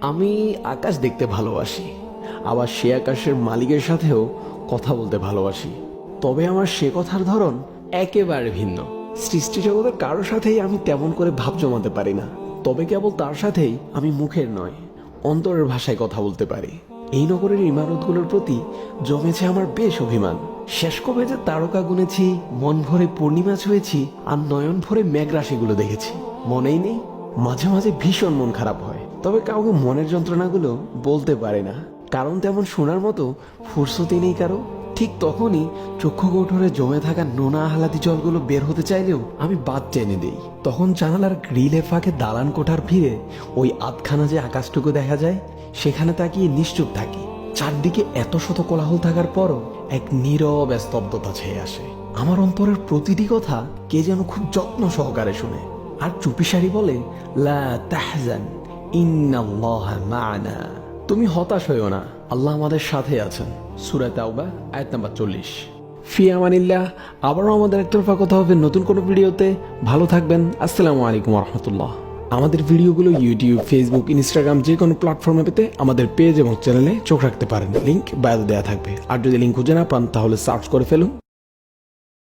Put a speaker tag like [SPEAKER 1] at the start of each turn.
[SPEAKER 1] আমি আকাশ দেখতে ভালোবাসি, আবার সে আকাশের মালিকের সাথেও কথা বলতে ভালোবাসি। তবে আমার সে কথার ধরন একেবারে ভিন্ন। সৃষ্টি জগতের কারোর সাথেই আমি তেমন করে ভাব জমাতে পারি না। তবে কেবল তার সাথেই আমি মুখের নয়, অন্তরের ভাষায় কথা বলতে পারি। এই নগরের ইমারতগুলোর প্রতি জমেছে আমার বেশ অভিমান। শেষ কবে যে তারকা গুনেছি, মন ভরে পূর্ণিমা ছুঁয়েছি, আর নয়ন ভরে মেঘরাশিগুলো দেখেছি। মনেই নেই, মাঝে মাঝে ভীষণ মন খারাপ হয়। তবে কাউকে মনের যন্ত্রণাগুলো বলতে পারে না। কারণ তেমন শোনার মতো ফুরসতি নেই কারও। ঠিক তখনই চক্ষু কৌঠরে জমে থাকা নোনা আহ্লাদি জলগুলো বের হতে চাইলেও আমি বাদ টেনে দেই। তখন জানালার গ্রিলে ফাঁকে দালান কোঠার ভিড়ে ওই আধখানা যে আকাশটুকু দেখা যায়, সেখানে তাকিয়ে নিশ্চুপ থাকি। চারদিকে এত শত কোলাহল থাকার পরও এক নীরব স্তব্ধতা ছেয়ে আসে। আমার অন্তরের প্রতিটি কথা কে যেন খুব যত্ন সহকারে শুনে। আর চুপিসারি বলে, লা তাহজান। তুমি হতাশ হইও না, আল্লাহ আমাদের সাথে আছেন। সূরা তাওবা, আয়াত নাম্বার চল্লিশ। ফি আমানিল্লাহ, আবারও আমাদের একতরফা কথা হবে নতুন কোনো ভিডিওতে। ভালো থাকবেন, আসসালামু আলাইকুম রহমতুল্লাহ। আমাদের ভিডিওগুলো ইউটিউব, ফেসবুক, ইনস্টাগ্রাম, যে কোনো প্ল্যাটফর্মে পেতে আমাদের পেজ এবং চ্যানেলে চোখ রাখতে পারেন। লিঙ্ক বায়োতে দেওয়া থাকবে। আর যদি লিঙ্ক খুঁজে না পান, তাহলে সার্চ করে ফেলুন।